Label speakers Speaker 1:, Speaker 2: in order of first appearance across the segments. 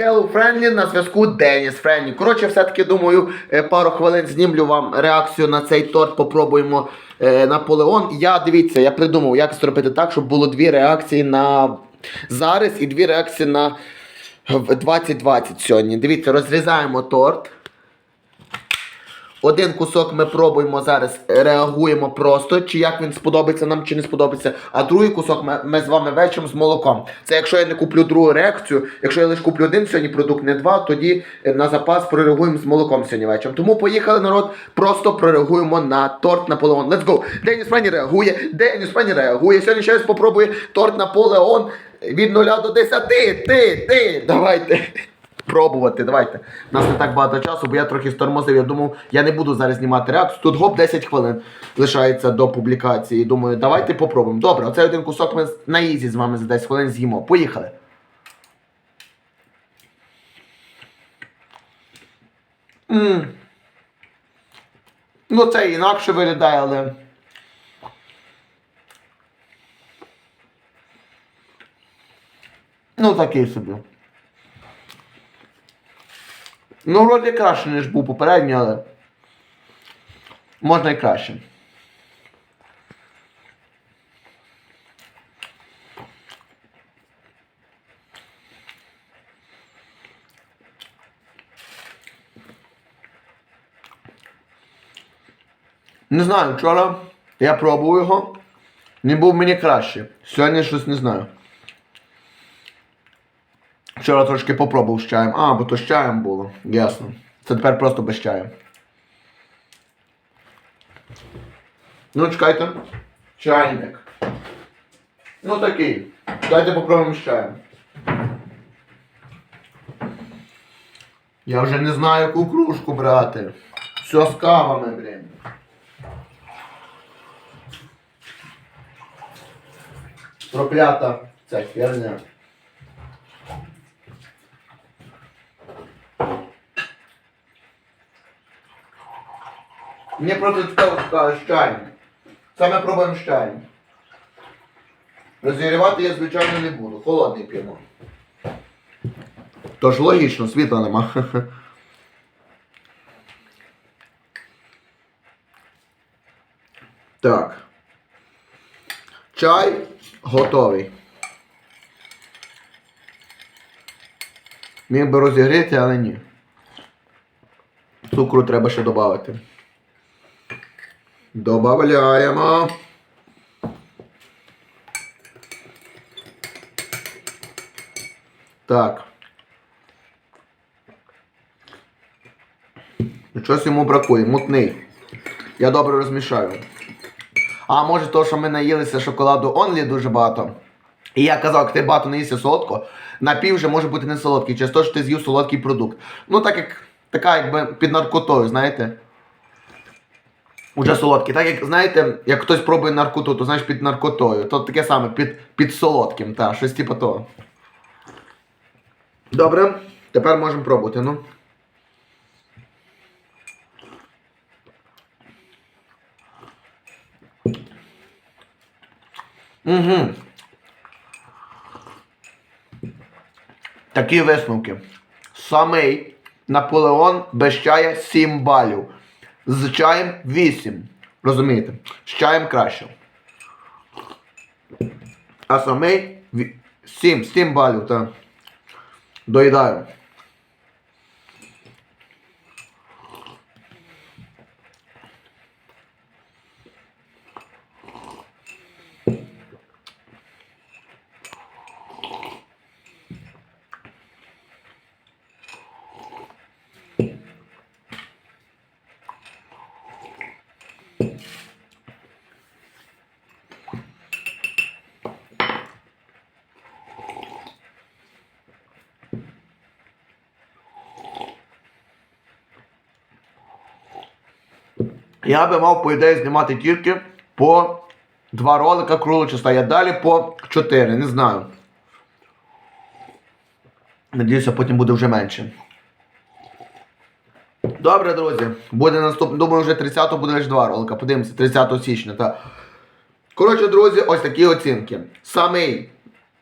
Speaker 1: Hello Friendly, на зв'язку Деніс Френлі. Коротше, все-таки думаю, е, пару хвилин знімлю вам реакцію на цей торт. Попробуємо е, Наполеон. Я дивіться, я придумав, як зробити так, щоб було дві реакції на зараз і дві реакції на 2020 сьогодні. Дивіться, розрізаємо торт. Один кусок ми пробуємо зараз, е, реагуємо просто, чи як він сподобається нам, чи не сподобається. А другий кусок ми, ми з вами вечором з молоком. Це якщо я не куплю другу реакцію, якщо я лише куплю один сьогодні продукт, не два, тоді е, на запас прореагуємо з молоком сьогодні вечором. Тому поїхали, народ, просто прореагуємо на торт Наполеон. Let's go! Деніс Френі реагує, Деніс Френі реагує. Сьогодні ще раз попробує торт Наполеон від 0 до 10. Ти, ти, давайте пробувати. Давайте. У нас не так багато часу, бо я трохи стормозив. Я думав, я не буду зараз знімати реакцію. Тут гоп 10 хвилин лишається до публікації. Думаю, давайте попробуємо. Добре, оцей один кусок ми на ізі з вами за 10 хвилин з'їмо. Поїхали. М. Ну, це інакше виглядає, але. Ну, такий собі. Ну, вроді краще, ніж був попередній, але. Можна і краще. Не знаю, вчора я пробував його. Не був мені краще. Сьогодні щось не знаю. Вчора трошки попробував з чаєм. А, бо то з чаєм було. Ясно. Це тепер просто без чаю. Ну, чекайте. Чайник. Ну такий. Давайте попробуємо з чаєм. Я вже не знаю, яку кружку брати. Все з кавами, блін. Проклята ця херня. Мені просто цікаво чаєм. Саме пробуємо чаєм. Розігрівати я, звичайно, не буду. Холодний п'ємо. Тож логічно, світла нема. Так. Чай готовий. Міг би розігріти, але ні. Цукру треба ще додати. Добавляємо. Так. Щось йому бракує, мутний. Я добре розмішаю. А може то, що ми наїлися шоколаду Онлі дуже багато. І я казав, як ти багато не їсти солодко, напів вже може бути не солодкий, через те, що ти з'їв солодкий продукт. Ну, так як така якби під наркотою, знаєте. Уже солодкий. Так як, знаєте, як хтось пробує наркоту, то знаєш під наркотою. То таке саме під, під солодким, та, щось типу того. Добре, тепер можемо пробувати, ну. Угу. Такі висновки. Самий Наполеон без чая 7 балів. З чаєм 8. Розумієте? З чаєм краще. А самий 7, 7 балів, так. Доїдаю. Я би мав, по ідеї, знімати тільки по два ролика круглочиста, я далі по 4, не знаю. Надіюся, потім буде вже менше. Добре, друзі. Буде наступний. Думаю, вже 30-го буде лише два ролика. Подивимося, 30 січня. Та. Коротше, друзі, ось такі оцінки. Самий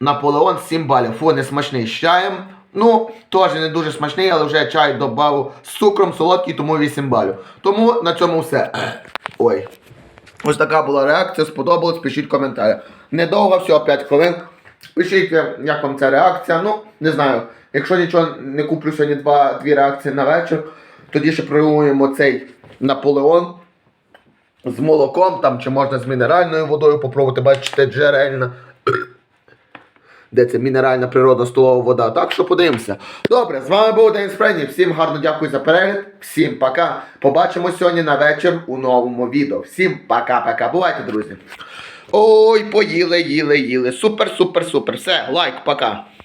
Speaker 1: Наполеон 7 балів. Фу, не смачний з чаєм. Ну, теж не дуже смачний, але вже чай додав з цукром солодкий, тому 8 балів. Тому на цьому все. Ой. Ось така була реакція, сподобалось, пишіть коментарі. Недовго, всього 5 хвилин. Пишіть, як вам ця реакція. Ну, не знаю. Якщо нічого не куплю сьогодні два, дві реакції на вечір, тоді ще приготуємо цей Наполеон з молоком, там чи можна з мінеральною водою попробувати, бачите, джерельна. Де це мінеральна природна столова вода. Так що подивимося. Добре, з вами був День Спрені. Всім гарно дякую за перегляд. Всім пока. Побачимо сьогодні на вечір у новому відео. Всім пока-пока. Бувайте, друзі. Ой, поїли, їли, їли. Супер, супер, супер. Все, лайк, пока.